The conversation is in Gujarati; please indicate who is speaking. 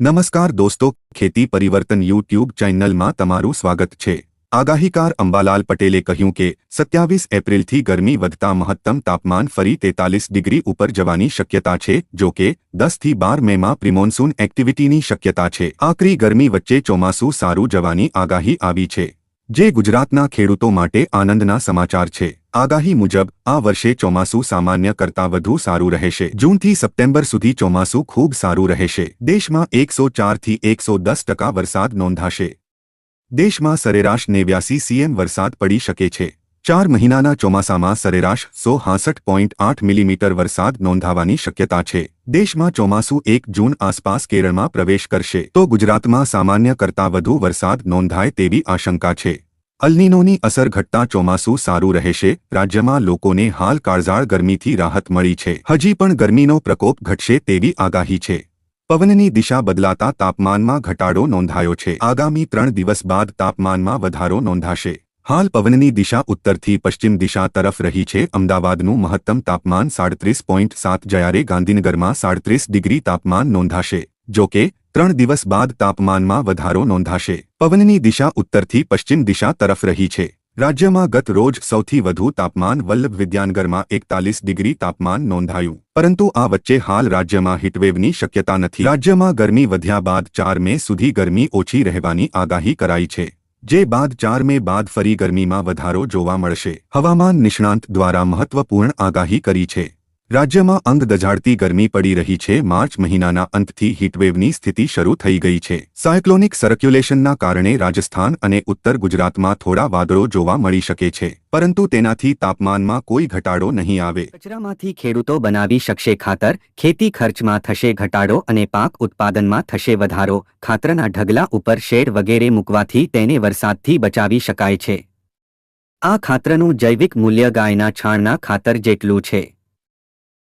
Speaker 1: નમસ્કાર દોસ્તો, ખેતી પરિવર્તન યુટ્યુબ ચેનલમાં તમારું સ્વાગત છે. આગાહીકાર અંબાલાલ પટેલે કહ્યું કે, સત્યાવીસ એપ્રિલથી ગરમી વધતા મહત્તમ તાપમાન ફરી તેતાલીસ ડિગ્રી ઉપર જવાની શક્યતા છે, જો કે, દસથી બાર મેમાં પ્રિમોન્સૂન એક્ટિવિટીની શક્યતા છે. આકરી ગરમી વચ્ચે ચોમાસું સારું જવાની આગાહી આવી છે. જે ગુજરાતના ખેડૂતો માટે આનંદના સમાચાર છે. આગાહી મુજબ, આ વર્ષે ચોમાસું સામાન્ય કરતાં વધુ સારું રહેશે. જૂનથી સપ્ટેમ્બર સુધી ચોમાસું ખૂબ સારું રહેશે. દેશમાં એકસો ચારથી એકસો દસ ટકા વરસાદ નોંધાશે. દેશમાં સરેરાશ નેવ્યાસી સીએમ વરસાદ પડી શકે છે. ચાર મહિનાના ચોમાસામાં સરેરાશ સો હાસઠ આઠ મિલીમીટર વરસાદ નોંધાવાની શક્યતા છે. દેશમાં ચોમાસું એક જૂન આસપાસ કેરળમાં પ્રવેશ કરશે. તો ગુજરાતમાં સામાન્ય કરતાં વધુ વરસાદ નોંધાય તેવી આશંકા છે. અલ્નિનોની અસર ઘટતા ચોમાસું સારું રહેશે. રાજ્યમાં લોકોને હાલ કાળઝાળ ગરમીથી રાહત મળી છે. હજી પણ ગરમીનો પ્રકોપ ઘટશે તેવી આગાહી છે. પવનની દિશા બદલાતા તાપમાનમાં ઘટાડો નોંધાયો છે. આગામી ત્રણ દિવસ બાદ તાપમાનમાં વધારો નોંધાશે. હાલ પવનની દિશા ઉત્તરથી પશ્ચિમ દિશા તરફ રહી છે. અમદાવાદનું મહત્તમ તાપમાન સાડત્રીસ પોઈન્ટ સાત જ્યારે ગાંધીનગરમાં સાડત્રીસ ડિગ્રી તાપમાન નોંધાશે. જો કે, ત્રણ દિવસ બાદ તાપમાનમાં વધારો નોંધાશે. પવનની દિશા ઉત્તરથી પશ્ચિમ દિશા તરફ રહી છે. રાજ્યમાં ગત રોજ સૌથી વધુ તાપમાન વલ્લભ વિદ્યાનગરમાં એકતાલીસ ડિગ્રી તાપમાન નોંધાયું. પરંતુ આ વચ્ચે હાલ રાજ્યમાં હીટવેવની શક્યતા નથી. રાજ્યમાં ગરમી વધ્યા બાદ ચાર મે સુધી ગરમી ઓછી રહેવાની આગાહી કરાઈ છે. જે બાદ ચાર મે બાદ ફરી ગરમીમાં વધારો જોવા મળશે. હવામાન નિષ્ણાંત દ્વારા મહત્વપૂર્ણ આગાહી કરી છે. રાજ્યમાં અંગ દઝાડતી ગરમી પડી રહી છે. માર્ચ મહિનાના અંતથી હીટવેવની સ્થિતિ શરૂ થઈ ગઈ છે. સાયક્લોનિક સર્ક્યુલેશનના કારણે રાજસ્થાન અને ઉત્તર ગુજરાતમાં થોડા વાદળો જોવા મળી શકે છે, પરંતુ તેનાથી તાપમાનમાં કોઈ ઘટાડો નહીં આવે.
Speaker 2: કચરામાંથી ખેડૂતો બનાવી શકશે ખાતર, ખેતી ખર્ચમાં થશે ઘટાડો અને પાક ઉત્પાદનમાં થશે વધારો. ખાતરના ઢગલા ઉપર શેડ વગેરે મૂકવાથી તેને વરસાદથી બચાવી શકાય છે. આ ખાતરનું જૈવિક મૂલ્ય ગાયના છાણના ખાતર જેટલું છે.